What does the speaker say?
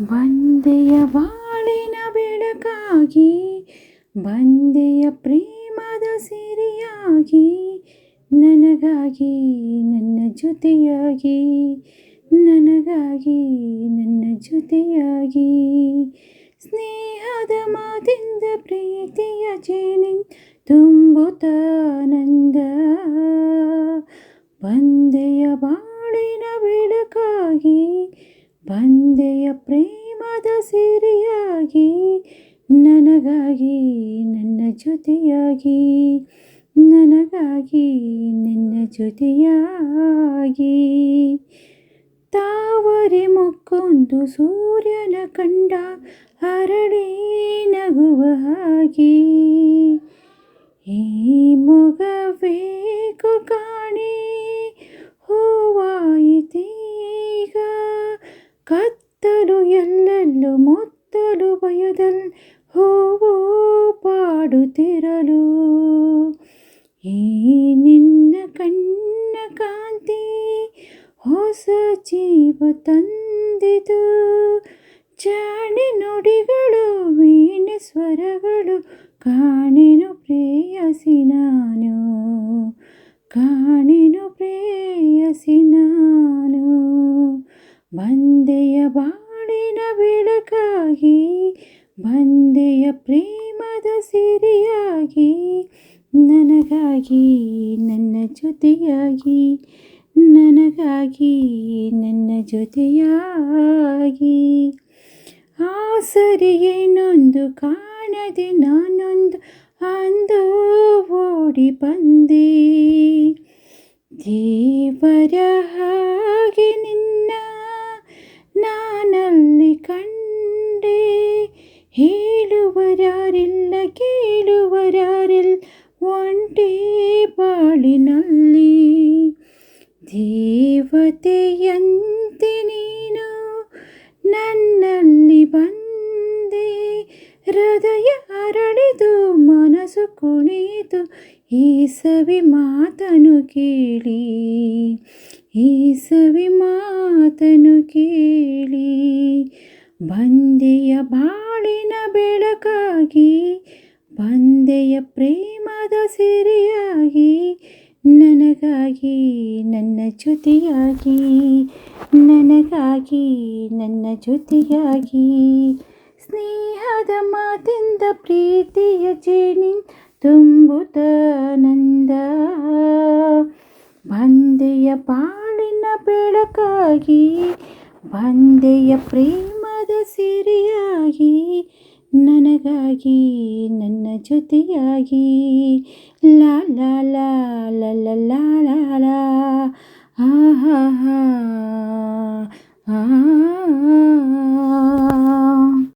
ಬಂದೆಯ ಬಾಳಿನ ಬೆಳಕಾಗಿ, ಬಂದೆಯ ಪ್ರೇಮದ ಸಿರಿಯಾಗಿ, ನನಗಾಗಿ ನನ್ನ ಜೊತೆಯಾಗಿ, ನನಗಾಗಿ ನನ್ನ ಜೊತೆಯಾಗಿ. ಸ್ನೇಹದ ಮಾತಿಂದ ಪ್ರೀತಿಯ ಚೇಣಿ ತುಂಬುತ್ತಾನಂದ ಬಂದೆಯ ಬಾಳಿನ ಬೆಳಕಾಗಿ, ಬಂದೆಯ ಪ್ರೇಮದ ಸಿರಿಯಾಗಿ, ನನಗಾಗಿ, ನನ್ನ ಜೊತೆಯಾಗಿ, ನನಗಾಗಿ, ನನ್ನ ಜೊತೆಯಾಗಿ. ತಾವರೆ ಮೊಕ್ಕೊಂದು ಸೂರ್ಯನ ಕಂಡ, ಹರಳಿ ನಗುವ ಹಾಗೆ. ಈ ಮೊಗಬೇಕು ಭಯದಲ್ಲಿ ಹೂವು ಪಾಡುತ್ತಿರಲು ಈ ನಿನ್ನ ಕಣ್ಣ ಕಾಂತಿ, ಹೊಸ ಜೀವ ತಂದಿತು. ಚಾಣಿ ನುಡಿಗಳು, ವೀಣೆ ಸ್ವರಗಳು, ಕಾಣೆನು ಪ್ರೇಯಸಿ ನಾನು. ಕಾಣೆನು ಪ್ರೇಯಸಿ ನಾನು. ಬಂದೆಯ ಬೆಳಕಾಗಿ ಬಂದೆಯ ಪ್ರೇಮದ ಸಿರಿಯಾಗಿ, ನನಗಾಗಿ, ನನ್ನ ಜೊತೆಯಾಗಿ, ನನಗಾಗಿ, ನನ್ನ ಜೊತೆಯಾಗಿ. ಆ ಏನೊಂದು ಕಾಣದೆ ನಾನೊಂದು ಅಂದು ಓಡಿ ಬಂದೆ. ದೇವರ ಹೇಳುವರಾರಿಲ್ಲ ಕೇಳುವರಾರಿಲ್ಲ ಒಂಟೆ ಬಾಳಿನಲ್ಲಿ ದೇವತೆಯಂತೆ ನೀನು ನನ್ನಲ್ಲಿ ಬಂದೆ ಹೃದಯ ಅರಳಿದು ಮನಸ್ಸು ಕುಣಿತು ಈ ಸವಿ ಮಾತನು ಕೇಳಿ ಈ ಸವಿ ಮಾತನು ಕೇಳಿ ಬಂದೆಯ ಬಾಳಿನ ಬೆಳಕಾಗಿ, ಬಂದೆಯ ಪ್ರೇಮದ ಸಿರಿಯಾಗಿ, ನನಗಾಗಿ ನನ್ನ ಜೊತೆಯಾಗಿ ನನಗಾಗಿ ನನ್ನ ಜೊತೆಯಾಗಿ ಸ್ನೇಹದ ಮಾತಿಂದ ಪ್ರೀತಿಯ ಜೇನಿ ತುಂಬುತ್ತಾನಂದ ಬಂದೆಯ ಬಾಳಿನ ಬೆಳಕಾಗಿ, ಬಂದೆಯ ಪ್ರೇಮದ ಸಿರಿಯಾಗಿ ನನಗಾಗಿ ನನ್ನ ಜೊತೆಯಾಗಿ. ಲಾ ಲಾ ಲಾ ಲಾ ಹಾ ಹಾ. ಆ